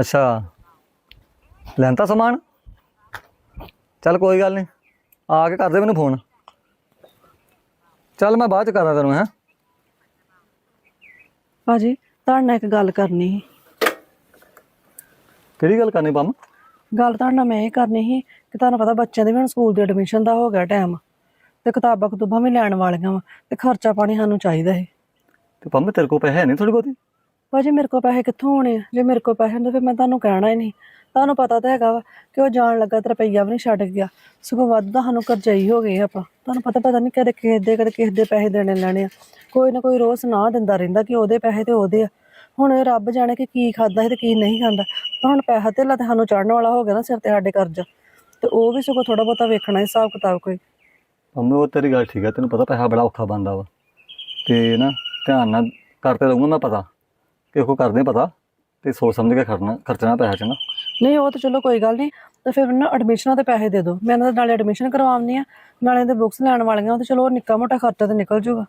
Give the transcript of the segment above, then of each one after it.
ਅੱਛਾ। ਲੈਂਤਾ ਸਮਾਨ? ਚੱਲ ਕੋਈ ਗੱਲ ਨਹੀਂ। ਆ ਕੇ ਕਰ ਦੇ ਮੈਨੂੰ ਫੋਨ। ਚੱਲ ਮੈਂ ਬਾਅਦ ਚ ਕਰਾਂ ਤੈਨੂੰ ਹੈ। ਭਾਜੀ ਤੁਹਾਡੇ ਨਾਲ ਇੱਕ ਗੱਲ ਕਰਨੀ ਸੀ। ਕਿਹੜੀ ਗੱਲ ਕਰਨੀ ਪੰਮ? ਗੱਲ ਤੁਹਾਡੇ ਨਾਲ ਮੈਂ ਇਹ ਕਰਨੀ ਸੀ ਕਿ ਤੁਹਾਨੂੰ ਪਤਾ ਬੱਚਿਆਂ ਦੇ ਵੀ ਹੁਣ ਸਕੂਲ ਦੇ ਐਡਮਿਸ਼ਨ ਦਾ ਹੋ ਗਿਆ ਟਾਈਮ ਤੇ ਕਿਤਾਬਾਂ ਕਤੂਬਾਂ ਵੀ ਲੈਣ ਵਾਲੀਆਂ ਵਾ ਤੇ ਖਰਚਾ ਪਾਣੀ ਸਾਨੂੰ ਚਾਹੀਦਾ ਹੈ ਤੇ ਪੰਮ ਤੇਰੇ ਕੋਲ ਪੈਸੇ ਹੈ ਨਹੀਂ ਥੋੜੀ ਬਹੁਤੀ? ਭਾਜੀ ਮੇਰੇ ਕੋਲ ਪੈਸੇ ਕਿੱਥੋਂ ਆਉਣੇ ਆ? ਜੇ ਮੇਰੇ ਕੋਲ ਪੈਸੇ ਹੁੰਦੇ ਫਿਰ ਮੈਂ ਤੁਹਾਨੂੰ ਕਹਿਣਾ ਹੀ ਨਹੀਂ। ਤੁਹਾਨੂੰ ਪਤਾ ਤਾਂ ਹੈਗਾ ਵਾ ਕਿ ਉਹ ਜਾਣ ਲੱਗਾ ਤੇ ਰੁਪਈਆ ਵੀ ਨਹੀਂ ਛੱਡ ਗਿਆ। ਸਗੋਂ ਵੱਧ ਤਾਂ ਸਾਨੂੰ ਕਰਜਾਈ ਹੋ ਗਏ ਆਪਾਂ। ਤੁਹਾਨੂੰ ਪਤਾ ਪਤਾ ਨਹੀਂ ਕਦੇ ਕਿਸੇ ਦੇ ਕਦੇ ਕਿਸੇ ਦੇ ਪੈਸੇ ਦੇਣੇ ਲੈਣੇ ਆ। ਕੋਈ ਨਾ ਕੋਈ ਰੋਜ਼ ਨਾ ਦਿੰਦਾ ਰਹਿੰਦਾ ਕਿ ਉਹਦੇ ਪੈਸੇ ਤੇ ਉਹਦੇ ਆ। ਹੁਣ ਰੱਬ ਜਾਣੇ ਕਿ ਕੀ ਖਾਦਾ ਹੈ ਤੇ ਕੀ ਨਹੀਂ ਖਾਂਦਾ। ਪਰ ਹੁਣ ਪੈਸਾ ਧੇਲਾ ਤੇ ਸਾਨੂੰ ਚੜਨ ਵਾਲਾ ਹੋ ਗਿਆ ਨਾ ਸਿਰ ਤੇ ਸਾਡੇ ਕਰਜ਼ਾ। ਤੇ ਉਹ ਵੀ ਸਗੋਂ ਥੋੜਾ ਬਹੁਤਾ ਵੇਖਣਾ ਹਿਸਾਬ ਕਿਤਾਬ ਕੋਈ। ਮੰਮੀ, ਉਹ ਤੇਰੀ ਗੱਲ ਠੀਕ ਆ। ਤੈਨੂੰ ਪਤਾ ਪੈਸਾ ਬੜਾ ਔਖਾ ਬੰਦਾ ਵਾ। ਤੇ ਨਾ ਧਿਆਨ ਨਾਲ ਕਰਤੇ ਰਹੂੰਗਾ ਮੈਂ ਪਤਾ। ਕਿ ਕੋ ਕਰਦੇ ਪਤਾ ਤੇ ਸੋਚ ਸਮਝ ਕੇ ਖਰਚਣਾ ਖਰਚਣਾ ਪੈਸਾ ਚੰਗਾ ਨਹੀਂ ਉਹ ਤਾਂ ਚਲੋ ਕੋਈ ਗੱਲ ਨਹੀਂ। ਤੇ ਫਿਰ ਨਾ ਐਡਮਿਸ਼ਨਾਂ ਦੇ ਪੈਸੇ ਦੇ ਦਿਓ। ਮੈਂ ਇਹਨਾਂ ਦੇ ਨਾਲੇ ਐਡਮਿਸ਼ਨ ਕਰਵਾਉਣੀ ਆ ਨਾਲੇ ਇਹਦੇ ਬੁੱਕਸ ਲੈਣ ਵਾਲੀਆਂ ਉਹ ਤੇ ਚਲੋ ਨਿੱਕਾ ਮੋਟਾ ਖਰਚਾ ਤੇ ਨਿਕਲ ਜੂਗਾ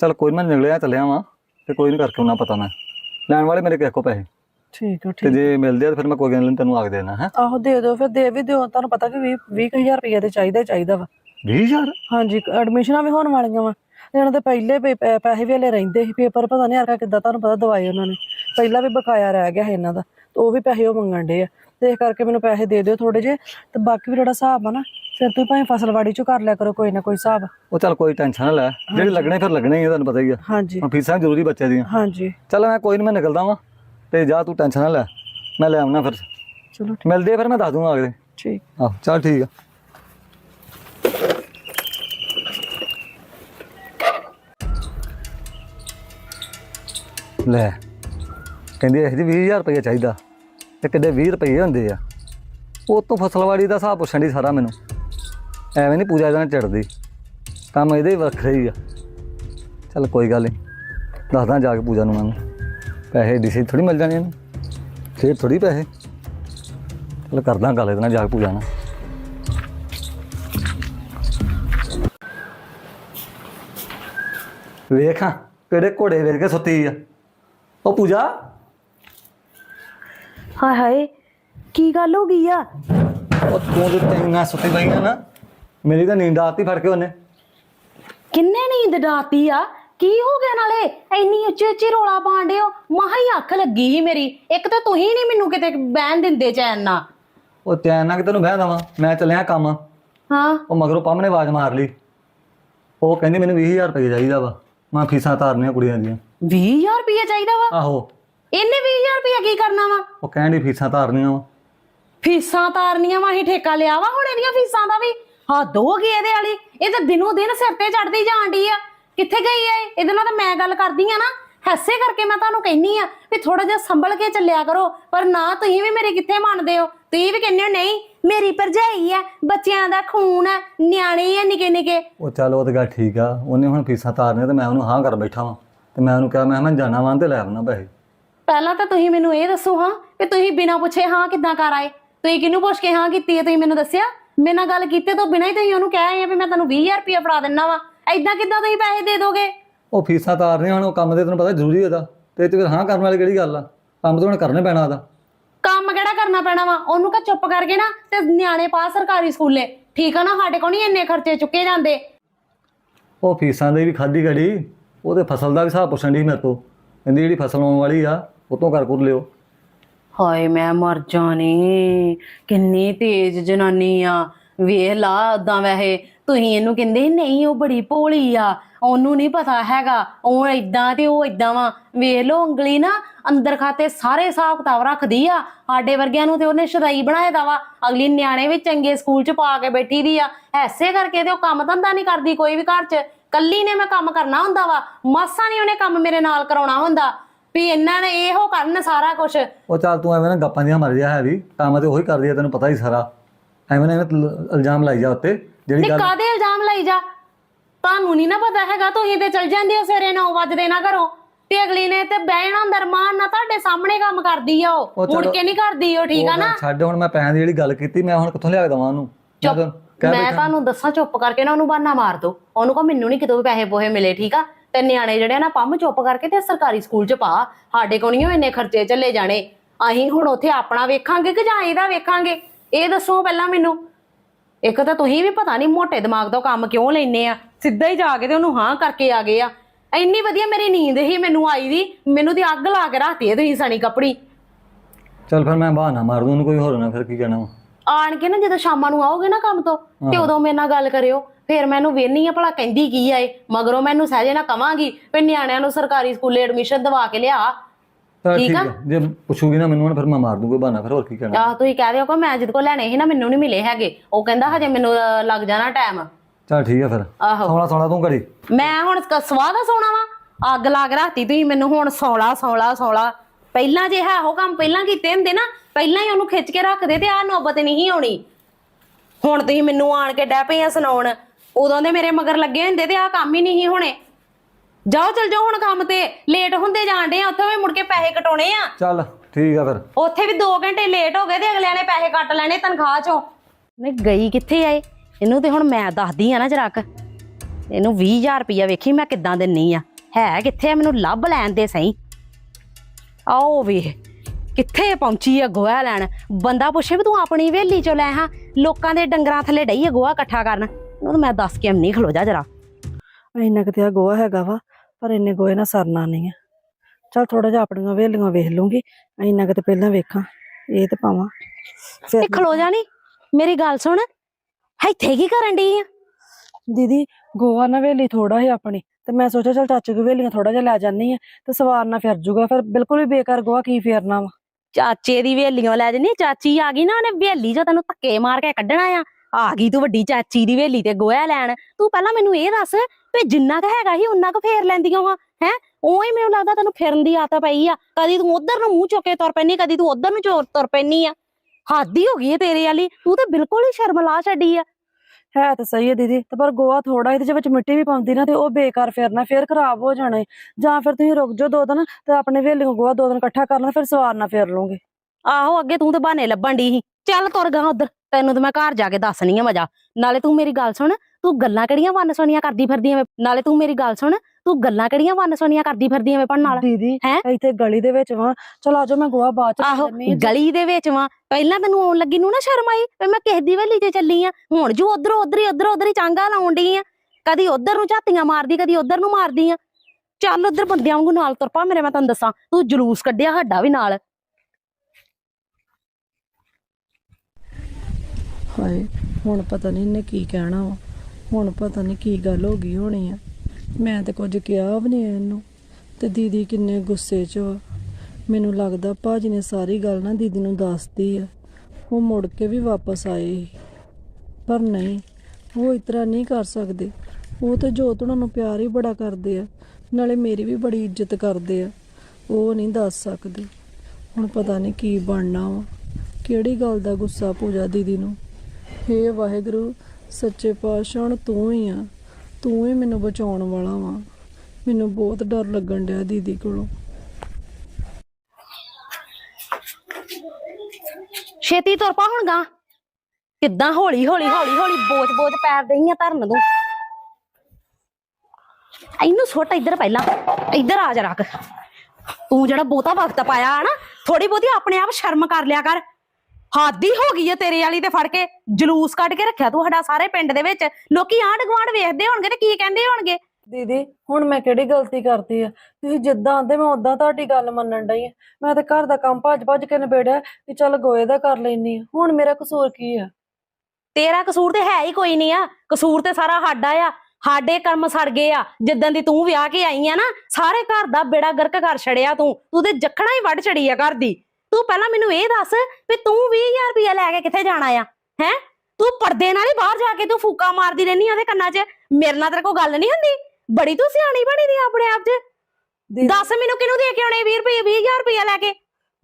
ਚੱਲ ਕੋਈ ਨੀ, ਨਿਕਲਿਆ ਚੱਲਿਆ ਵਾਂ। ਤੇ ਕੋਈ ਨਹੀਂ ਕਰਕੇ ਉਹਨਾਂ ਪਤਾ ਮੈਂ। ਲੈਣ ਵਾਲੇ ਮੇਰੇ ਕਿਸੇ ਕੋ ਪੈਸੇ। ਠੀਕ ਹੈ ਤੇ ਠੀਕ ਜੇ ਮਿਲਦੇ ਆ ਤਾਂ ਫਿਰ ਮੈਂ ਕੋਈ ਗੱਲ ਨੀ ਤੈਨੂੰ ਆਖ ਦੇਣਾ ਹੈ। ਆਹੋ ਦੇ ਦਿਓ ਫਿਰ ਦੇ ਵੀ ਦਿਓ। ਤੁਹਾਨੂੰ ਪਤਾ ਕਿ 20 20000 ਰੁਪਏ ਤੇ ਚਾਹੀਦਾ ਹੀ ਚਾਹੀਦਾ ਵਾ। 20000 ਹਾਂਜੀ ਐਡਮਿਸ਼ਨਾਂ ਵੀ ਹੋਣ ਵਾਲੀਆਂ ਵਾ। ਇਹਨਾਂ ਦੇ ਪਹਿਲੇ ਪੇ- ਪੈ- ਪੈਸੇ ਵੀ ਹਲੇ ਰਹਿੰਦੇ ਸੀ ਪੇਪਰ ਪਤਾ ਨਹੀਂ ਯਾਰ ਕਿੱਦਾਂ ਤੁਹਾਨੂੰ ਪਤਾ ਦਵਾਈ ਉਹਨਾਂ ਨੇ। ਪਹਿਲਾਂ ਵੀ ਬਕਾਇਆ ਰਹਿ ਗਿਆ ਸੀ ਇਹਨਾਂ ਦਾ ਤੇ ਉਹ ਵੀ ਪੈਸੇ ਉਹ ਮੰਗਣ ਡੇ ਆ। ਤੇ ਇਸ ਕਰਕੇ ਮੈਨੂੰ ਪੈਸੇ ਦੇ ਦਿਓ ਥੋੜੇ ਜੇ ਤੇ ਬਾਕੀ ਵੀ ਜਿਹੜਾ ਹਿਸਾਬ ਆ ਨਾ ਫਿਰ ਤੁਸੀਂ ਭਾਵੇਂ ਫਸਲਵਾੜੀ ਚੋਂ ਕਰ ਲਿਆ ਕਰੋ ਕੋਈ ਨਾ ਕੋਈ ਹਿਸਾਬ। ਉਹ ਚੱਲ ਕੋਈ ਟੈਨਸ਼ਨ ਨਾ ਲੈ ਜਿਹੜੇ ਲੱਗਣੇ ਫਿਰ ਲੱਗਣੇ ਹੀ ਆ ਤੁਹਾਨੂੰ ਪਤਾ ਹੀ ਆ। ਹਾਂਜੀ। ਹੁਣ ਫੀਸਾਂ ਜ਼ਰੂਰੀ ਬੱਚੇ ਦੀਆਂ। ਹਾਂਜੀ। ਚੱਲ ਮੈਂ ਕੋਈ ਨਹੀਂ ਮੈਂ ਨਿਕਲਦਾ ਵਾਂ ਤੇ ਜਾ ਤੂੰ ਟੈਨਸ਼ਨ ਨਾ ਲੈ ਮੈਂ ਲੈ ਆਉਣਾ ਫਿਰ। ਚਲੋ ਮਿਲਦੇ ਆ ਫਿਰ ਮੈਂ ਦੱਸ ਦੂੰਗਾ ਅਗਲੇ। ਠੀਕ। ਆਹ ਚੱਲ ਠੀਕ ਆ। ਲੈ। ਕਹਿੰਦੀ ਇਹ ਜੀ 20000 ਰੁਪਏ ਚਾਹੀਦਾ ਤੇ ਕਿੱਡੇ 20 ਰੁਪਏ ਹੁੰਦੇ ਆ। ਉਹ ਤੋਂ ਫਸਲਵਾੜੀ ਦਾ ਹਿਸਾਬ ਪੁੱਛਣ ਦੀ ਸਾਰਾ ਮੈਨੂੰ। ਐਵੇਂ ਨਹੀਂ ਪੂਜਾ ਜਾਣਾ ਚੜਦੀ। ਕੰਮ ਇਹਦੇ ਹੀ ਵੱਖਰੇ ਹੀ ਆ। ਚੱਲ ਕੋਈ ਗੱਲ ਨਹੀਂ ਦੱਸਦਾ ਜਾ ਕੇ ਪੂਜਾ ਨੂੰ ਮੈਨੂੰ ਪੈਸੇ ਡਿਸੇ ਥੋੜੀ ਮਿਲ ਜਾਣੇ ਇਹਨੂੰ। ਫੇਰ ਥੋੜੀ ਪੈਸੇ। ਚੱਲ ਕਰਦਾ ਗੱਲ ਇਹਦੇ ਨਾਲ ਜਾ ਕੇ ਪੂਜਾ ਨਾਲ। ਵੇਖਾਂ ਕਿਹੜੇ ਘੋੜੇ ਵੇਖ ਕੇ ਸੁੱਤੀ ਆ। ਉਹ ਪੂਜਾ? ਹਾਏ ਹਾਏ ਕੀ ਗੱਲ ਹੋ ਗਈ ਆ? ਉਹ ਤੂੰ ਤੇ ਚੰਗਾ ਸੁੱਤੀ ਪਈ ਆ ਨਾ ਮੇਰੀ ਤਾਂ ਨੀਂਦ ਆਤੀ ਫੜ ਕੇ ਉਹਨੇ। ਕਿੰਨੇ ਨੀਂਦ ਡਾਤੀ ਆ? ਕੀ ਹੋ ਗਿਆ ਨਾਲੇ? ਇੰਨੀ ਉੱਚੀ ਉੱਚੀ ਰੋਲਾ ਪਾਉਂਦੇ ਹੋ? ਮਹਾ ਹੀ ਅੱਖ ਲੱਗੀ ਸੀ ਮੇਰੀ। ਇੱਕ ਤਾਂ ਤੁਸੀਂ ਨਹੀਂ ਮੈਨੂੰ ਕਿਤੇ ਬਹਿਣ ਦਿੰਦੇ ਚੈਨ ਨਾ ਉਹ ਚੈਨ ਨਾਲ ਕਿ ਤੈਨੂੰ ਬਹਿ ਦਵਾਂ? ਮੈਂ ਚੱਲਿਆ ਕੰਮ। ਹਾਂ। ਉਹ ਮਗਰੋਂ ਪੰਮ ਨੇ ਆਵਾਜ਼ ਮਾਰ ਲਈ। ਉਹ ਕਹਿੰਦੀ ਮੈਨੂੰ 20000 ਰੁਪਏ ਚਾਹੀਦਾ ਵਾ। ਮੈਂ ਫੀਸਾਂ ਤਾਰਨੀਆਂ ਕੁੜੀਆਂ ਦੀਆਂ। 20000 ਰੁਪਏ ਚਾਹੀਦਾ ਵਾ? ਆਹੋ। ਇਹਨੇ 20000 ਰੁਪਏ ਕੀ ਕਰਨਾ ਵਾ? ਉਹ ਕਹਿੰਦੀ ਫੀਸਾਂ ਤਾਰਨੀਆਂ ਵਾ। ਫੀਸਾਂ ਤਾਰਨੀਆਂ ਵਾ ਹੀ ਠੇਕਾ ਲਿਆ ਵਾ ਹੁਣ ਇਹਦੀਆਂ ਫੀਸਾਂ ਦਾ ਵੀ। ਹੱਦ ਹੋ ਗਈ ਇਹਦੇ ਵਾਲੀ? ਇਹ ਤਾਂ ਦਿਨੋਂ ਦਿਨ ਸਿਰ ਤੇ ਚੜਦੀ ਡਈ ਆ। ਕਿੱਥੇ ਗਈ ਐ ਇਹਦੇ ਨਾਲ ਤਾਂ ਮੈਂ ਗੱਲ ਕਰਦੀ ਆ ਨਾ। ਹੈਸੇ ਕਰਕੇ ਮੈਂ ਤੁਹਾਨੂੰ ਕਹਿੰਨੀ ਆ ਵੀ ਥੋੜਾ ਜਿਹਾ ਸੰਭਲ ਕੇ ਚੱਲਿਆ ਕਰੋ। ਪਰ ਨਾ ਤੁਸੀਂ ਵੀ ਮੇਰੇ ਕਿੱਥੇ ਮੰਨਦੇ ਹੋ? ਤੁਸੀਂ ਵੀ ਕਹਿੰਦੇ ਹੋ ਨਹੀਂ ਮੇਰੀ ਭਰਜਾਈ ਆ ਬੱਚਿਆਂ ਦਾ ਖੂਨ ਆ ਨਿਆਣੇ ਆ ਨਿੱਕੇ ਨਿੱਕੇ। ਉਹ ਚੱਲ ਉਹ ਤਾਂ ਗੱਲ ਠੀਕ ਆ। ਉਹਨੇ ਹੁਣ ਫੀਸਾਂ ਤਾਰਨੀਆਂ ਤੇ ਮੈਂ ਉਹਨੂੰ ਹਾਂ ਕਰ ਬੈਠਾ ਵਾਂ। ਤੇ ਮੈਂ ਉਹਨੂੰ ਕਿਹਾ ਮੈਂ ਕਿਹਾ ਮੈਂ ਜਾਣਾ ਵਾਂ ਤੇ ਲੈ ਆਉਣਾ ਪੈਸੇ। ਪਹਿਲਾਂ ਤਾਂ ਤੁਸੀਂ ਮੈਨੂੰ ਇਹ ਦੱਸੋ ਹਾਂ ਕਿ ਤੁਸੀਂ ਬਿਨਾਂ ਪੁੱਛੇ ਹਾਂ ਕਿੱਦਾਂ ਕਰ ਆਏ। ਤੁਸੀਂ ਕਿਹਨੂੰ ਪੁੱਛ ਕੇ ਹਾਂ ਕੀਤੀ ਹੈ ਤੁਸੀਂ ਮੈਨੂੰ ਦੱਸਿਆ? ਮੇਰੇ ਨਾਲ ਗੱਲ ਕੀਤੇ ਤੋਂ ਬਿਨਾਂ ਹੀ ਤੁਸੀਂ ਉਹਨੂੰ ਕਹਿ ਆਏ ਆ ਵੀ ਮੈਂ ਤੁਹਾਨੂੰ 20000 ਰੁਪਏ ਫੜਾ ਦਿੰਨਾ ਵਾ। ਐਦਾਂ ਕਿੱਦਾਂ ਤੁਸੀਂ ਪੈਸੇ ਦੇ ਦੋਗੇ? ਉਹ ਫੀਸਾਂ ਤਾਰਨੀਆਂ ਹੁਣ ਉਹ ਕੰਮ ਦੇ ਤੈਨੂੰ ਪਤਾ ਜ਼ਰੂਰੀ ਉਹਦਾ। ਤੇ ਇਹ 'ਚ ਫਿਰ ਹਾਂ ਕਰਨ ਵਾਲੀ ਕਿਹੜੀ ਗੱਲ ਆ? ਕੰਮ ਤਾਂ ਹੁਣ ਕਰਨਾ ਪੈਣਾ ਉਹਦਾ। ਕੰਮ ਕਿਹੜਾ ਕਰਨਾ ਪੈਣਾ ਵਾ? ਉਹਨੂੰ ਕਹ ਚੁੱਪ ਕਰਕੇ ਨਾ ਤੇ ਨਿਆਣੇ ਪਾ ਸਰਕਾਰੀ ਸਕੂਲੇ। ਠੀਕ ਆ ਨਾ ਸਾਡੇ ਕੋਲ ਨਹੀਂ ਇੰਨੇ ਖਰਚੇ ਚੁੱਕੇ ਜਾਂਦੇ। ਉਹ ਫੀਸਾਂ ਦੇ ਵੀ ਖਾਦੀ ਗੜੀ ਉਹਦੇ ਫਸਲ ਦਾ ਵੀ ਹਿਸਾਬ ਪੁੱਛਣ ਦੀ ਮੇਰੇ ਤੋਂ ਕਹਿੰਦੀ ਜਿਹੜੀ ਫਸਲ ਆਉਣ ਵਾਲੀ ਆ ਉਹ ਤੋਂ ਕਰ ਕੁਰ ਲਿਓ। ਹਾਏ, ਮੈਂ ਮਰ ਜਾਣੀ। ਕਿੰਨੀ ਤੇਜ਼ ਜਨਾਨੀ ਆ। ਵੇਖ ਲਾ ਉਦਾਂ ਵੈਸੇ। ਤੁਸੀਂ ਇਹਨੂੰ ਕਹਿੰਦੇ ਨਹੀਂ, ਉਹ ਬੜੀ ਭੋਲੀ ਆ। ਉਹਨੂੰ ਨਹੀਂ ਪਤਾ ਹੈਗਾ। ਉਹ ਇਦਾਂ ਤੇ ਉਹ ਇਦਾਂ ਵਾ। ਵੇਖ ਲੋ ਉਂਗਲੀ ਨਾ ਅੰਦਰ ਖਾਤੇ ਸਾਰੇ ਹਿਸਾਬ ਕਿਤਾਬ ਰੱਖਦੀ ਆ। ਸਾਡੇ ਵਰਗਿਆਂ ਨੂੰ ਤੇ ਉਹਨੇ ਸ਼ਰਾਈ ਬਣਾਇਆ ਦਾ ਵਾ। ਅਗਲੀ ਨਿਆਣੇ ਵੀ ਚੰਗੇ ਸਕੂਲ ਚ ਪਾ ਕੇ ਬੈਠੀ ਦੀ ਆ। ਐਸੇ ਕਰਕੇ ਤੇ ਉਹ ਕੰਮ ਧੰਦਾ ਨਹੀਂ ਕਰਦੀ ਕੋਈ ਵੀ ਘਰ ਚ। ਕੱਲੀ ਨੇ ਮੈਂ ਕੰਮ ਕਰਨਾ ਹੁੰਦਾ ਵਾ ਮਾਸਾ ਨਹੀਂ ਉਹਨੇ ਕੰਮ ਮੇਰੇ ਨਾਲ ਕਰਾਉਣਾ ਹੁੰਦਾ ਵੀ ਇਹਨਾਂ ਨੇ ਇਹੋ ਕਰਨ ਸਾਰਾ ਕੁਝ ਉਹ ਚੱਲ ਤੂੰ ਐਵੇਂ ਨਾ ਗੱਪਾਂ ਦੀਆਂ ਮਰ ਜਾ ਹੈ ਵੀ ਕੰਮ ਤੇ ਉਹੀ ਕਰਦੀ ਆ ਤੈਨੂੰ ਪਤਾ ਹੀ ਸਾਰਾ। ਐਵੇਂ ਨਾ ਐਵੇਂ ਤੂੰ ਇਲਜ਼ਾਮ ਲਾਈ ਜਾ ਉੱਤੇ ਜਿਹੜੀ ਤੇ ਗੱਲ ਕਾਦੇ ਇਲਜ਼ਾਮ ਲਾਈ ਜਾ? ਤੁਹਾਨੂੰ ਨਹੀਂ ਨਾ ਪਤਾ ਹੈਗਾ ਤੁਸੀਂ ਤੇ ਚਲ ਜਾਂਦੇ ਹੋ ਸਵੇਰੇ 9 ਵਜੇ ਨਾ ਘਰੋਂ ਤੇ ਅਗਲੀ ਨੇ ਤੇ ਬਹਿਣਾ ਅੰਦਰ ਮਾਨ ਨਾ ਤੁਹਾਡੇ ਸਾਹਮਣੇ ਕੰਮ ਕਰਦੀ ਆ ਉਹ ਉਹ ਮੁੜ ਚਲੋ- ਕੇ ਨਹੀਂ ਕਰਦੀ ਉਹ ਠੀਕ ਆ ਉਹ ਨਾ? ਗੱਲ ਛੱਡ ਹੁਣ ਮੈਂ ਪੈਸਿਆਂ ਦੀ ਜਿਹੜੀ ਗੱਲ ਕੀਤੀ ਮੈਂ ਹੁਣ ਕਿੱਥੋਂ ਲਿਆ ਕੇ ਦਵਾਂ ਉਹਨੂੰ? ਮੈਂ ਚੁੱਪ। ਤਾਂ ਕਹਿ ਮੈਂ ਤੁਹਾਨੂੰ ਦੱਸਾਂ ਚੁੱਪ ਕਰਕੇ ਨਾ ਉਹਨੂੰ ਬਾਨਾ ਮਾਰ ਦੋ ਉਹਨੂੰ ਕਹੋ ਮੈਨੂੰ ਨਹੀਂ ਕਿਤੋਂ ਵੀ ਪੈਸੇ ਪੋਹੇ ਮਿਲੇ ਠੀਕ ਆ? ਤੇ ਨਿਆਣੇ ਜਿਹੜੇ ਆ ਨਾ ਪੰਮ ਚੁੱਪ ਕਰਕੇ ਤੇ ਸਰਕਾਰੀ ਸਕੂਲ ਚ ਪਾ। ਸਾਡੇ ਕੋਲ ਨਹੀਂ ਇੰਨੇ ਖਰਚੇ ਚੱਲੇ ਜਾਣੇ। ਅਸੀਂ ਹੁਣ ਉੱਥੇ ਆਪਣਾ ਵੇਖਾਂਗੇ ਕਿ ਜਾਂ ਇਹਦਾ ਵੇਖਾਂਗੇ? ਇਹ ਦੱਸੋ ਪਹਿਲਾਂ ਮੈਨੂੰ। ਇੱਕ ਤਾਂ ਤੁਸੀਂ ਵੀ ਪਤਾ ਨਹੀਂ ਮੋਟੇ ਦਿਮਾਗ ਤੋਂ ਕੰਮ ਕਿਉਂ ਲੈਨੇ ਆ। ਸਿੱਧਾ ਹੀ ਜਾ ਕੇ ਤੇ ਉਹਨੂੰ ਹਾਂ ਕਰਕੇ ਆ ਗਏ ਆ। ਇੰਨੀ ਵਧੀਆ ਮੇਰੀ ਨੀਂਦ ਹੀ ਮੈਨੂੰ ਆਈ ਦੀ ਮੈਨੂੰ ਤੇ ਅੱਗ ਲਾ ਕੇ ਰਾਤੀ ਹੈ ਤੁਸੀਂ ਸਣੀ ਕੱਪੜੀ। ਚੱਲ ਫਿਰ ਮੈਂ ਬਹਾਨਾ ਮਾਰ ਦੂੰ ਉਹਨੂੰ ਕੋਈ ਹੋਰ ਨਾ ਫਿਰ ਕੀ ਕਹਿਣਾ ਵਾ। ਆਣ ਕੇ ਨਾ ਜਦੋਂ ਸ਼ਾਮਾਂ ਨੂੰ ਆਓਗੇ ਨਾ ਕੰਮ ਤੋਂ ਤੇ ਉਦੋਂ ਮੇਰੇ ਨਾਲ ਗੱਲ ਕਰਿਓ। ਫਿਰ ਮੈਨੂੰ ਵੇਹਨੀ ਆ ਭਲਾ ਕਹਿੰਦੀ ਕੀ ਆ ਇਹ? ਮਗਰੋਂ ਮੈਨੂੰ ਸਹਜੇ ਨਾ ਕਵਾਂਗੀ ਵੀ ਨਿਆਣਿਆਂ ਨੂੰ ਸਰਕਾਰੀ ਸਕੂਲੇ ਐਡਮਿਸ਼ਨ ਦਵਾ ਕੇ ਲਿਆ। ਠੀਕ ਆ। ਆ। ਜੇ ਪੁੱਛੂਗੀ ਨਾ ਮੈਨੂੰ ਹੁਣ ਫਿਰ ਮੈਂ ਮਾਰ ਦੂੰ ਕੋਈ ਬਹਾਨਾ ਫਿਰ ਹੋਰ ਕੀ ਕਹਿਣਾ। ਆਹ ਤੁਸੀਂ ਕਹਿ ਦਿਓ ਕਿ ਮੈਂ ਜਿਹਦੇ ਕੋਲ ਲੈਣੇ ਸੀ ਨਾ ਮੈਨੂੰ ਨਹੀਂ ਮਿਲੇ ਹੈਗੇ। ਉਹ ਕਹਿੰਦਾ ਹਜੇ ਮੈਨੂੰ ਲੱਗ ਜਾਣਾ ਟਾਈਮ ਚੱਲ ਠੀਕ ਆ ਫਿਰ। ਆਹੋ। ਸੋਣਾ ਸੋਣਾ ਤੂੰ ਘੜੀ ਮੈਂ ਹੁਣ ਸਵਾਹ ਦਾ ਸੋਣਾ ਵਾ? ਅੱਗ ਲਾ ਕੇ ਰਾਤੀ ਤੁਸੀਂ ਮੈਨੂੰ ਹੁਣ ਸੌਲਾ ਸੌਲਾ ਸੌਲਾ। ਪਹਿਲਾਂ ਜੇ ਹੈ ਉਹ ਕੰਮ ਪਹਿਲਾਂ ਕੀਤੇ ਹੁੰਦੇ ਨਾ ਪਹਿਲਾਂ ਹੀ ਉਹਨੂੰ ਖਿੱਚ ਕੇ ਰੱਖਦੇ ਤੇ ਆ ਨੌਬਤ ਨਹੀਂ ਆਉਣੀ। ਹੁਣ ਤੁਸੀਂ ਮੈਨੂੰ ਆਣ ਕੇ ਡੈ ਪਈਆਂ ਸੁਣਾਉਣ। ਉਦੋਂ ਦੇ ਮੇਰੇ ਮਗਰ ਲੱਗੇ ਹੁੰਦੇ ਤੇ ਆ ਕੰਮ ਹੀ ਨਹੀਂ ਹੋਣੇ। ਜਾਓ ਚਲ ਜਾਓ ਹੁਣ ਕੰਮ ਤੇ। ਲੇਟ ਹੁੰਦੇ ਜਾਂਦੇ ਆ ਉੱਥੇ ਵੀ ਮੁੜ ਕੇ ਪੈਸੇ ਕਟਾਉਣੇ ਆ। ਚੱਲ ਠੀਕ ਆ ਫਿਰ। ਉੱਥੇ ਵੀ 2 ਘੰਟੇ ਲੇਟ ਹੋ ਗਏ ਤੇ ਅਗਲਿਆਂ ਨੇ ਪੈਸੇ ਕੱਟ ਲੈਣੇ ਤਨਖਾਹ ਚੋਂ। ਨਹੀਂ ਗਈ ਕਿੱਥੇ ਆਏ ਇਹਨੂੰ ਤੇ ਹੁਣ ਮੈਂ ਦੱਸਦੀ ਆ ਨਾ ਜਰਾਕ ਇਹਨੂੰ 20000 ਰੁਪਇਆ ਵੇਖੀ ਮੈਂ ਕਿੱਦਾਂ ਦਿੰਨੀ ਆ। ਹੈ ਕਿੱਥੇ ਆ? ਮੈਨੂੰ ਲੱਭ ਲੈਣ ਦੇ ਸਹੀ। ਆਓ ਵੇ ਕਿੱਥੇ ਪਹੁੰਚੀ ਆ ਗੋਹਾ ਲੈਣ? ਬੰਦਾ ਪੁੱਛੇ ਵੀ ਤੂੰ ਆਪਣੀ ਹਵੇਲੀ ਚੋਂ ਲੈ ਹਾਂ। ਲੋਕਾਂ ਦੇ ਡੰਗਰਾਂ ਥੱਲੇ ਡਈ ਆ ਗੋਹਾ ਇਕੱਠਾ ਕਰਨ। ਉਹਨੂੰ ਤਾਂ ਮੈਂ ਦੱਸ ਕੇ ਨਹੀਂ ਖਲੋ ਜਾ ਜਰਾ। ਇੰਨਾ ਕਿਤੇ ਆ ਗੋਹਾ ਹੈਗਾ ਵਾ ਪਰ ਇੰਨੇ ਗੋਹੇ ਨਾਲ ਸਰਨਾ ਨਹੀਂ ਆ। ਚਲ ਥੋੜਾ ਜਿਹਾ ਆਪਣੀਆਂ ਵੇਲੀਆਂ ਵੇਖ ਲੂੰਗੀ ਇੰਨਾ ਕਿਤੇ ਪਹਿਲਾਂ ਵੇਖਾਂ ਇਹ ਤੇ ਪਾਵਾਂ ਤੇ ਖਲੋ ਜਾ ਨੀ। ਮੇਰੀ ਗੱਲ ਸੁਣ ਇੱਥੇ ਕੀ ਕਰਨ ਡਈ ਆ? ਦੀਦੀ ਗੋਹਾ ਨਾ ਵੇਲੀ ਥੋੜਾ ਹੀ ਆਪਣੀ ਤੇ ਮੈਂ ਸੋਚਿਆ ਚਲ ਚਾਚੂ ਦੀ ਵੇਲੀਆਂ ਥੋੜਾ ਜਿਹਾ ਲੈ ਜਾਨੀ ਆ ਤੇ ਸਵਾਰਨਾ ਫਿਰ ਜੂਗਾ। ਫਿਰ ਬਿਲਕੁਲ ਵੀ ਬੇਕਾਰ ਗੋਹਾ ਕੀ ਫੇਰਨਾ ਵਾ। ਚਾਚੇ ਦੀ ਵੇਲੀਆਂ ਲੈ ਜੰਨੀ ਚਾਚੀ ਆ ਗਈ ਨਾ ਉਹਨੇ ਵੇਲੀ ਚੋਂ ਤੈਨੂੰ ਧੱਕੇ ਮਾਰ ਕੇ ਕੱਢਣਾ ਆ। ਆ ਗਈ ਤੂੰ ਵੱਡੀ ਚਾਚੀ ਦੀ ਵੇਲੀ ਤੇ ਗੋਇਆ ਲੈਣ। ਤੂੰ ਪਹਿਲਾਂ ਮੈਨੂੰ ਇਹ ਦੱਸ ਵੀ ਜਿੰਨਾ ਕੁ ਹੈਗਾ ਸੀ ਉਨਾ ਕੁ ਫੇਰ ਲੈਂਦੀਆਂ ਵਾ, ਹੈ? ਉਹੀ ਮੈਨੂੰ ਲੱਗਦਾ ਤੈਨੂੰ ਫਿਰਨ ਦੀ ਆਦਤ ਪਈ ਆ। ਕਦੀ ਤੂੰ ਉਧਰ ਨੂੰ ਮੂੰਹ ਚੁੱਕ ਕੇ ਤੁਰ ਪੈਣੀ ਕਦੀ ਤੂੰ ਉਧਰ ਨੂੰ ਚੋਰ ਤੁਰ ਪੈਣੀ ਆ। ਹੱਦ ਹੀ ਹੋ ਗਈ ਹੈ ਤੇਰੇ ਵਾਲੀ। ਤੂੰ ਤੇ ਬਿਲਕੁਲ ਹੀ ਸ਼ਰਮ ਲਾ ਛੱਡੀ ਆ। ਹੈ ਤਾਂ ਸਹੀ ਹੈ ਦੀਦੀ। ਤੇ ਪਰ ਗੋਆ ਥੋੜਾ ਇਹਦੇ ਵਿੱਚ ਮਿੱਟੀ ਵੀ ਪਾਉਂਦੀ ਨਾ ਤੇ ਉਹ ਬੇਕਾਰ ਫੇਰਨਾ, ਫਿਰ ਖਰਾਬ ਹੋ ਜਾਣਾ ਏ। ਜਾਂ ਫਿਰ ਤੁਸੀਂ ਰੁਕ ਜਾਓ ਦੋ ਦਿਨ ਤੇ ਆਪਣੇ ਵੇਲੇ ਗੋਆ ਦੋ ਦਿਨ ਇਕੱਠਾ ਕਰ ਲੈਣਾ ਫਿਰ ਸਵਾਰਨਾ ਫੇਰ ਲਵਾਂਗੇ ਆਹੋ, ਅੱਗੇ ਤੂੰ ਤੇ ਬਹਾਨੇ ਲੱਭਣ ਦੀ ਸੀ। ਚੱਲ ਤੁਰ ਗਾ ਉਧਰ। ਤੈਨੂੰ ਤੇ ਮੈਂ ਘਰ ਜਾ ਕੇ ਦੱਸਣੀ ਆ ਮਜਾ। ਨਾਲੇ ਤੂੰ ਮੇਰੀ ਗੱਲ ਸੁਣ ਤੂੰ ਗੱਲਾਂ ਕਿਹੜੀਆਂ ਵੰਨ ਸੁਣੀਆਂ ਕਰਦੀ ਫਿਰਦੀ ਐਵੇਂ? ਨਾਲੇ ਤੂੰ ਮੇਰੀ ਗੱਲ ਸੁਣ ਤੂੰ ਗੱਲਾਂ ਕਿਹੜੀਆਂ ਵੰਨ ਸੁਣੀਆਂ ਕਰਦੀ ਫਿਰਦੀ ਐਵੇਂ ਪੜਨ ਨਾਲ? ਦੀਦੀ ਹੈਂ? ਇੱਥੇ ਗਲੀ ਦੇ ਵਿੱਚ ਵਾ। ਚਲ ਆਜੋ ਮੈਂ ਗੋਹਾ ਬਾਅਦ ਚ ਕਰ ਆਹੋ ਲੈਂਦੀ ਹਾਂ। ਗਲੀ ਦੇ ਵਿੱਚ ਵਾਂ। ਪਹਿਲਾਂ ਤੈਨੂੰ ਆਉਣ ਲੱਗੀ ਨੂੰ ਨਾ ਸ਼ਰਮ ਆਈ ਵੀ ਮੈਂ ਕਿਸ ਦੀ ਵੇਲੀ ਤੇ ਚੱਲੀ ਆ। ਹੁਣ ਜੋ ਉਧਰੋਂ ਉਧਰ ਹੀ ਉਧਰ ਉਧਰ ਹੀ ਚਾਂਗਾ ਲਾਉਣ ਡਈ ਆ। ਕਦੀ ਉਧਰ ਨੂੰ ਝਾਤੀਆਂ ਮਾਰਦੀ ਕਦੀ ਉਧਰ ਨੂੰ ਮਾਰਦੀ ਆ। ਚੱਲ ਉਧਰ ਬੰਦਿਆਂ ਵਾਂਗੂ ਨਾਲ ਤੁਰ ਪਾ ਮੇਰੇ ਮੈਂ ਤੈਨੂੰ ਦੱਸਾਂ। ਤੂੰ ਜਲੂਸ ਕੱਢਿਆ ਸਾਡਾ ਵੀ ਨਾਲ। ਹਾਏ ਹੁਣ ਪਤਾ ਨਹੀਂ ਇਹਨੇ ਕੀ ਕਹਿਣਾ ਵਾ। ਹੁਣ ਪਤਾ ਨਹੀਂ ਕੀ ਗੱਲ ਹੋ ਗਈ ਹੋਣੀ ਆ। ਮੈਂ ਤੇ ਕੁਝ ਕਿਹਾ ਵੀ ਨਹੀਂ ਇਹਨੂੰ। ਤੇ ਦੀਦੀ ਕਿੰਨੇ ਗੁੱਸੇ 'ਚ ਵਾ। ਮੈਨੂੰ ਲੱਗਦਾ ਭਾਜੀ ਨੇ ਸਾਰੀ ਗੱਲ ਨਾ ਦੀਦੀ ਨੂੰ ਦੱਸਦੀ ਆ। ਉਹ ਮੁੜ ਕੇ ਵੀ ਵਾਪਸ ਆਏ ਸੀ। ਪਰ ਨਹੀਂ, ਉਹ ਇਸ ਤਰ੍ਹਾਂ ਨਹੀਂ ਕਰ ਸਕਦੇ। ਉਹ ਤਾਂ ਜੋਤ ਉਹਨਾਂ ਨੂੰ ਪਿਆਰ ਹੀ ਬੜਾ ਕਰਦੇ ਆ। ਨਾਲੇ ਮੇਰੀ ਵੀ ਬੜੀ ਇੱਜ਼ਤ ਕਰਦੇ ਆ। ਉਹ ਨਹੀਂ ਦੱਸ ਸਕਦੇ। ਹੁਣ ਪਤਾ ਨਹੀਂ ਕੀ ਬਣਨਾ ਵਾ। ਕਿਹੜੀ ਗੱਲ ਦਾ ਗੁੱਸਾ ਪੂਜਾ ਦੀਦੀ ਨੂੰ। ਹੇ ਵਾਹਿਗੁਰੂ, ਸੱਚੇ ਪਾਤਸ਼ਾਹ ਤੂੰ ਹੀ ਆ। ਤੂੰ ਹੀ ਮੈਨੂੰ ਬਚਾਉਣ ਵਾਲਾ ਵਾ। ਮੈਨੂੰ ਬਹੁਤ ਡਰ ਲੱਗਣ ਡਿਆ ਦੀਦੀ ਕੋਲੋਂ। ਛੇਤੀ ਤੁਰ ਪਾ ਹੁਣ ਗਾ ਕਿੱਦਾਂ ਹੌਲੀ ਹੌਲੀ ਹੌਲੀ ਹੌਲੀ ਬੋਚ ਬੋਚ ਪੈਰ ਦਈਆਂ ਧਰਨ ਤੂੰ ਇਹਨੂੰ ਸੁੱਟ ਇੱਧਰ ਪਹਿਲਾਂ। ਇੱਧਰ ਆ ਜਾ ਰੱਖ। ਤੂੰ ਜਿਹੜਾ ਬਹੁਤਾ ਵਕਤ ਪਾਇਆ ਨਾ ਥੋੜੀ ਬਹੁਤੀ ਆਪਣੇ ਆਪ ਸ਼ਰਮ ਕਰ ਲਿਆ ਕਰ। ਹਾਦੀ ਹੋ ਗਈ ਹੈ ਤੇਰੇ ਵਾਲੀ ਤੇ ਫੜ ਕੇ ਜਲੂਸ ਕੱਢ ਕੇ ਰੱਖਿਆ ਤੂੰ ਸਾਡਾ ਸਾਰੇ ਪਿੰਡ ਦੇ ਵਿੱਚ। ਲੋਕੀ ਆਂਢ ਗੁਆਂਢ ਵੇਖਦੇ ਹੋਣਗੇ ਤੇ ਕੀ ਕਹਿੰਦੇ ਹੋਣਗੇ? ਦੀਦੀ ਹੁਣ ਮੈਂ ਕਿਹੜੀ ਗਲਤੀ ਕਰਤੀ ਆ? ਤੁਸੀਂ ਜਿੱਦਾਂ ਆਂਦੇ ਮੈਂ ਉਦਾਂ ਤੁਹਾਡੀ ਗੱਲ ਮੰਨਣ ਡਈ ਆ। ਮੈਂ ਤੇ ਘਰ ਦਾ ਕੰਮ ਭੱਜ ਭੱਜ ਕੇ ਨਿਬੇੜਿਆ ਕਿ ਚੱਲ ਗੋਏ ਦਾ ਕਰ ਲੈਨੀ ਆ। ਹੁਣ ਮੇਰਾ ਕਸੂਰ ਕੀ ਆ? ਤੇਰਾ ਕਸੂਰ ਤੇ ਹੈ ਹੀ ਕੋਈ ਨਹੀਂ ਆ। ਕਸੂਰ ਤੇ ਸਾਰਾ ਸਾਡਾ ਆ। ਸਾਡੇ ਕਰਮ ਸੜ ਗਏ ਆ। ਜਿੱਦਾਂ ਦੀ ਤੂੰ ਵਿਆਹ ਕੇ ਆਈ ਆ ਨਾ ਸਾਰੇ ਘਰ ਦਾ ਬੇੜਾ ਗਰਕ ਕਰ ਛੜਿਆ ਤੂੰ। ਤੂੰ ਤੇ ਜੱਖਣਾ ਹੀ ਵੱਢ ਛੜੀ ਆ ਘਰ ਦੀ। ਤੂੰ ਪਹਿਲਾਂ ਮੈਨੂੰ ਇਹ ਦੱਸ ਵੀ ਤੂੰ 20000 ਰੁਪਇਆ ਲੈ ਕੇ ਕਿੱਥੇ ਜਾਣਾ ਆ? ਹੈ? ਤੂੰ ਪਰਦੇ ਨਾਲ ਹੀ ਬਾਹਰ ਜਾ ਕੇ ਤੂੰ ਫੂਕਾ ਮਾਰਦੀ ਰਹਿਨੀ ਆ ਉਹਦੇ ਕੰਨਾਂ 'ਚ। ਮੇਰੇ ਨਾਲ ਤੇਰੇ ਕੋਲ ਗੱਲ ਨਹੀਂ ਹੁੰਦੀ। ਬੜੀ ਤੂੰ ਸਿਆਣੀ ਬਣੀ ਦੀ ਆਪਣੇ ਆਪ 'ਚ। ਦੱਸ ਮੈਨੂੰ ਕਿਹਨੂੰ ਦੇ ਕੇ ਆਉਣੇ 20 ਰੁਪਏ 20000 ਰੁਪਇਆ ਲੈ ਕੇ?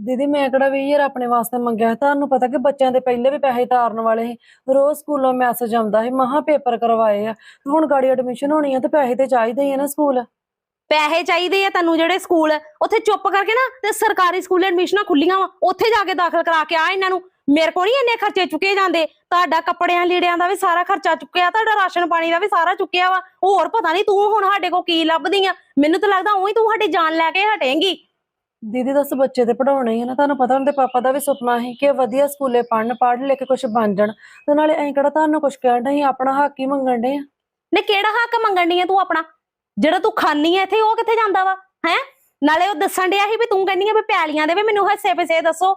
ਦੀਦੀ ਮੈਂ ਕਿਹੜਾ 20000 ਆਪਣੇ ਵਾਸਤੇ ਮੰਗਿਆ? ਤੁਹਾਨੂੰ ਪਤਾ ਕਿ ਬੱਚਿਆਂ ਦੇ ਪਹਿਲੇ ਵੀ ਪੈਸੇ ਤਾਰਨ ਵਾਲੇ ਸੀ। ਰੋਜ਼ ਸਕੂਲੋਂ ਮੈਸੇਜ ਆਉਂਦਾ ਸੀ ਮਹਾ ਪੇਪਰ ਕਰਵਾਏ ਆ। ਹੁਣ ਗਾੜੀ ਐਡਮਿਸ਼ਨ ਹੋਣੀ ਆ ਤੇ ਪੈਸੇ ਤੇ ਚਾਹੀਦੇ ਹੀ ਆ ਨਾ ਸਕੂਲ। ਪੈਸੇ ਚਾਹੀਦੇ ਆ ਤੈਨੂੰ ਜਿਹੜੇ ਸਕੂਲ ਉੱਥੇ ਚੁੱਪ ਕਰਕੇ ਨਾ ਤੇ ਸਰਕਾਰੀ ਸਕੂਲ ਐਡਮਿਸ਼ਨਾਂ ਖੁੱਲੀਆਂ ਵਾ ਉੱਥੇ ਜਾ ਕੇ ਦਾਖਲ ਕਰਾ ਕੇ ਆ ਇਹਨਾਂ ਨੂੰ। ਮੇਰੇ ਕੋਲ ਨਹੀਂ ਇੰਨੇ ਖਰਚੇ ਚੁੱਕੇ ਜਾਂਦੇ। ਤੁਹਾਡਾ ਕੱਪੜਿਆਂ ਲੀੜਿਆਂ ਦਾ ਵੀ ਸਾਰਾ ਖਰਚਾ ਚੁੱਕਿਆ ਤੁਹਾਡਾ ਰਾਸ਼ਨ ਪਾਣੀ ਦਾ ਵੀ ਸਾਰਾ ਚੁੱਕਿਆ ਵਾ। ਹੋਰ ਪਤਾ ਨਹੀਂ ਤੂੰ ਹੁਣ ਸਾਡੇ ਕੋਲ ਕੀ ਲੱਭਦੀ ਆ। ਮੈਨੂੰ ਤਾਂ ਲੱਗਦਾ ਉਹੀ ਤੂੰ ਸਾਡੀ ਜਾਨ ਲੈ ਕੇ ਹਟੇਂਗੀ। ਦੀਦੀ ਦੱਸ ਬੱਚੇ ਤੇ ਪੜਾਉਣੇ ਹੀ ਆ ਨਾ ਤੁਹਾਨੂੰ ਪਤਾ ਉਹਦੇ ਪਾਪਾ ਦਾ ਵੀ ਸੁਪਨਾ ਸੀ ਕਿ ਵਧੀਆ ਸਕੂਲੇ ਪੜਨ ਪੜ੍ਹ ਲਿਖ ਕੇ ਕੁਝ ਬਣ ਜਾਣ। ਤੇ ਨਾਲੇ ਐਂ ਕਿਹੜਾ ਤੁਹਾਨੂੰ ਕੁਝ ਕਹਿਣ ਨਹੀਂ ਆਪਣਾ ਹੱਕ ਹੀ ਮੰਗਣ ਦੇ ਆ। ਨੇ ਕਿਹੜਾ ਹੱਕ ਮੰਗਣ ਆ ਤੂੰ ਆਪਣਾ? ਜਿਹੜਾ ਤੂੰ ਖਾਨੀ ਐ ਇੱਥੇ, ਉਹ ਕਿੱਥੇ ਜਾਂਦਾ ਵਾ? ਹੈ? ਨਾਲੇ ਉਹ ਦੱਸਣ ਡਿਆ ਸੀ ਵੀ ਤੂੰ ਕਹਿੰਦੀ ਆ ਵੀ ਪੈਲੀਆਂ ਦੇ ਵੀ ਮੈਨੂੰ ਹਿੱਸੇ ਪਿਸੇ ਦੱਸੋ।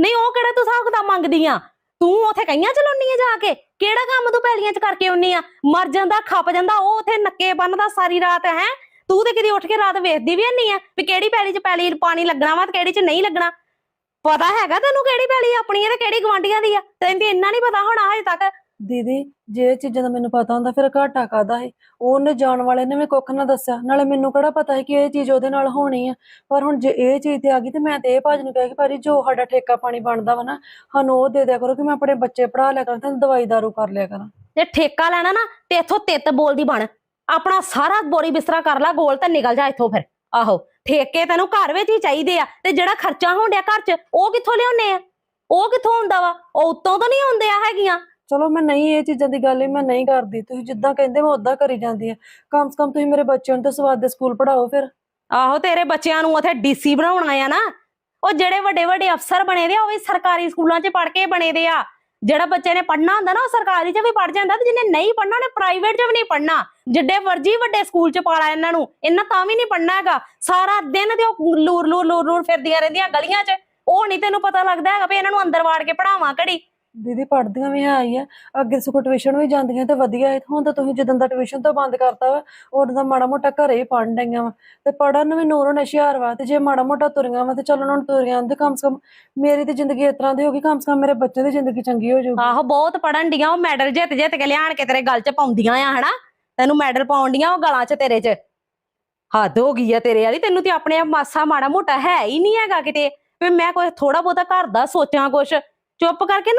ਨਹੀਂ, ਉਹ ਕਿਹੜਾ ਤੂੰ ਹਿਸਾਬ ਕਿਤਾਬ ਮੰਗਦੀ ਆ? ਤੂੰ ਉਥੇ ਕਈਆਂ ਚਲਾਉਣੀ ਆ ਜਾ ਕੇ? ਕਿਹੜਾ ਕੰਮ ਤੂੰ ਪੈਲੀਆਂ 'ਚ ਕਰਕੇ ਆਉਣੀ ਆ? ਮਰ ਜਾਂਦਾ, ਖੱਪ ਜਾਂਦਾ, ਉਹ ਉਥੇ ਨੱਕੇ ਬੰਨਦਾ ਸਾਰੀ ਰਾਤ, ਹੈ? ਤੂੰ ਤੇ ਕਿਤੇ ਉੱਠ ਕੇ ਰਾਤ ਵੇਖਦੀ ਵੀ ਨਹੀਂ ਆ ਵੀ ਕਿਹੜੀ ਪੈਲੀ 'ਚ ਪੈਲੀ ਪਾਣੀ ਲੱਗਣਾ ਵਾ ਤੇ ਕਿਹੜੀ 'ਚ ਨਹੀਂ ਲੱਗਣਾ। ਪਤਾ ਹੈਗਾ ਤੈਨੂੰ ਕਿਹੜੀ ਪੈਲੀ ਆਪਣੀ ਹੈ ਤੇ ਕਿਹੜੀ ਗਵਾਂਡੀਆਂ ਦੀ ਆ? ਤੈਨੂੰ ਤੇ ਇੰਨਾ ਨਹੀਂ ਪਤਾ ਹੋਣਾ ਹਜੇ ਤੱਕ। ਦੀਦੀ, ਜੇ ਇਹ ਚੀਜ਼ਾਂ ਦਾ ਮੈਨੂੰ ਪਤਾ ਹੁੰਦਾ, ਫਿਰ ਘਾਟਾ ਕਾਦਾ ਹੈ ਉਹਨੇ ਜਾਣ ਵਾਲੇ ਨੇ ਵੀ ਕੁੱਖ ਨਾ ਦੱਸਿਆ। ਨਾਲੇ ਮੈਨੂੰ ਕਿਹੜਾ ਪਤਾ ਹੈ ਕਿ ਇਹ ਚੀਜ਼ ਉਹਦੇ ਨਾਲ ਹੋਣੀ ਆ? ਪਰ ਹੁਣ ਜੇ ਇਹ ਚੀਜ਼ ਤੇ ਆ ਗਈ ਤੇ ਮੈਂ ਤੇ ਇਹ ਭਾਜ ਨੂੰ ਕਿਹਾ ਕਿ ਭਾਜੀ, ਜੋ ਸਾਡਾ ਠੇਕਾ ਪਾਣੀ ਬਣਦਾ ਵਾ ਨਾ, ਸਾਨੂੰ ਉਹ ਦੇ ਦਿਆ ਕਰੋ ਕਿ ਮੈਂ ਆਪਣੇ ਬੱਚੇ ਪੜਾ ਲਿਆ ਕਰਾਂ ਤੇ ਦਵਾਈ ਦਾਰੂ ਕਰ ਲਿਆ ਕਰਾਂ। ਜੇ ਠੇਕਾ ਲੈਣਾ ਨਾ, ਤੇ ਇਥੋਂ ਤਿੱਤ ਬੋਲਦੀ ਬਣ। ਆਪਣਾ ਸਾਰਾ ਬੋਰੀ ਬਿਸਤਰਾ ਕਰ ਲੈ, ਗੋਲ ਤਾਂ ਨਿਕਲ ਜਾ ਇੱਥੋਂ ਫਿਰ। ਆਹੋ, ਠੇਕੇ ਤੈਨੂੰ ਘਰ ਵਿੱਚ ਹੀ ਚਾਹੀਦੇ ਆ, ਤੇ ਜਿਹੜਾ ਖਰਚਾ ਹੋਣ ਡਿਆ ਘਰ 'ਚ, ਉਹ ਕਿੱਥੋਂ ਲਿਆਉਣੇ ਆ? ਉਹ ਕਿੱਥੋਂ ਹੁੰਦਾ ਵਾ? ਉਹ ਉੱਤੋਂ ਤਾਂ ਨਹੀਂ ਹੁੰਦੇ ਆ ਹੈਗੀਆਂ। ਚਲੋ ਮੈਂ ਨਹੀਂ ਇਹ ਚੀਜ਼ਾਂ ਦੀ ਗੱਲ ਹੀ ਮੈਂ ਨਹੀਂ ਕਰਦੀ। ਤੁਸੀਂ ਜਿੱਦਾਂ ਕਹਿੰਦੇ ਮੈਂ ਉਦਾਂ ਕਰੀ ਜਾਂਦੀ ਆ ਕਮ ਸੇ ਕਮ ਤੁਸੀਂ ਮੇਰੇ ਬੱਚਿਆਂ ਨੂੰ ਤਾਂ ਸਵਾਦ ਦੇ ਸਕੂਲ ਪੜਾਓ ਫਿਰ। ਆਹੋ ਤੇਰੇ ਬੱਚਿਆਂ ਨੂੰ ਉਥੇ ਡੀਸੀ ਬਣਾਉਣਾ ਆ ਨਾ, ਉਹ ਜਿਹੜੇ ਵੱਡੇ ਵੱਡੇ ਅਫਸਰ ਬਣੇ ਦੇ ਆ, ਉਹ ਵੀ ਸਰਕਾਰੀ ਸਕੂਲਾਂ 'ਚ ਪੜ੍ਹ ਕੇ ਬਣੇ ਦੇ ਆ। ਜਿਹੜਾ ਬੱਚੇ ਨੇ ਪੜ੍ਹਨਾ ਹੁੰਦਾ ਨਾ, ਉਹ ਸਰਕਾਰੀ 'ਚ ਵੀ ਪੜ੍ਹ ਜਾਂਦਾ ਤੇ ਜਿਹਨੇ ਨਹੀਂ ਪੜ੍ਹਨਾ, ਉਹਨੇ ਪ੍ਰਾਈਵੇਟ 'ਚ ਵੀ ਨਹੀਂ ਪੜ੍ਹਨਾ। ਜਿੱਡੇ ਮਰਜ਼ੀ ਵੱਡੇ ਸਕੂਲ 'ਚ ਪਾਲਾ ਇਹਨਾਂ ਨੂੰ, ਇਹਨਾਂ ਤਾਂ ਵੀ ਨਹੀਂ ਪੜਨਾ ਹੈਗਾ। ਸਾਰਾ ਦਿਨ ਤੇ ਉਹ ਲੂਰ ਲੂਰ ਲੂਰ ਲੂਰ ਫਿਰਦੀਆਂ ਰਹਿੰਦੀਆਂ ਗਲੀਆਂ 'ਚ। ਉਹ ਨਹੀਂ ਤੈਨੂੰ ਪਤਾ ਲੱਗਦਾ ਹੈਗਾ ਵੀ ਇਹਨਾਂ ਨੂੰ ਅੰਦਰ ਵਾੜ ਕੇ ਪੜਾਵਾਂ ਘੜੀ। ਦੀਦੀ ਪੜਦੀਆਂ ਵੀ ਹੈ ਹੀ ਆ, ਅੱਗੇ ਸਗੋਂ ਟਿਊਸ਼ਨ ਵੀ ਜਾਂਦੀਆਂ ਤੇ ਵਧੀਆ ਹੈ ਹੁਣ ਤਾਂ ਤੁਸੀਂ ਜਦੋਂ ਦਾ ਟਿਊਸ਼ਨ ਤੋਂ ਬੰਦ ਕਰਤਾ ਵਾ, ਉਦੋਂ ਦਾ ਮਾੜਾ ਮੋਟਾ ਘਰੇ ਹੀ ਪੜ੍ਹਨ ਡਈਆਂ ਵਾ ਤੇ ਪੜ੍ਹਨ ਵੀ ਨੂਰ ਹੁਣ ਵਾ ਤੇ ਜੇ ਮਾੜਾ ਮੋਟਾ ਤੁਰੀਆਂ ਵਾ ਤੇ ਚੱਲ ਉਹਨਾਂ ਨੂੰ ਤੁਰੀਆਂ ਤੇ ਕਮ ਸੇ ਕਮ, ਮੇਰੀ ਤੇ ਜ਼ਿੰਦਗੀ ਇਸ ਤਰ੍ਹਾਂ ਦੀ ਹੋ ਗਈ, ਕਮ ਸੇ ਕਮ ਮੇਰੇ ਬੱਚੇ ਦੀ ਜ਼ਿੰਦਗੀ ਚੰਗੀ ਹੋ ਜਾਊਗੀ। ਆਹੋ, ਬਹੁਤ ਪੜਨ ਡੀਆਂ ਉਹ ਮੈਡਲ ਜਿੱਤ ਜਿੱਤ ਕੇ ਲਿਆਣ ਕੇ ਤੇਰੇ ਗੱਲ 'ਚ ਪਾਉਂਦੀਆਂ ਆ, ਹਨਾ? ਤੈਨੂੰ ਮੈਡਲ ਪਾਉਣ ਡੀਆਂ ਉਹ ਗਲਾਂ 'ਚ ਤੇਰੇ 'ਚ। ਹੱਦ ਹੋ ਗਈ ਆ ਤੇਰੇ ਵਾਲੀ, ਤੈਨੂੰ ਤੇ ਆਪਣੇ ਆਪ ਮਾਸਾ ਮਾੜਾ ਮੋਟਾ ਹੈ ਹੀ ਨਹੀਂ ਹੈਗਾ ਕਿਤੇ। ਵੀ ਮੈਂ ਕੋਈ ਥੋੜਾ ਬਹੁਤਾ ਘਰ ਦਾ ਸੋਚਾਂ ਕੁਛ, ਚੁੱਪ ਕਰਕੇ ਨਾ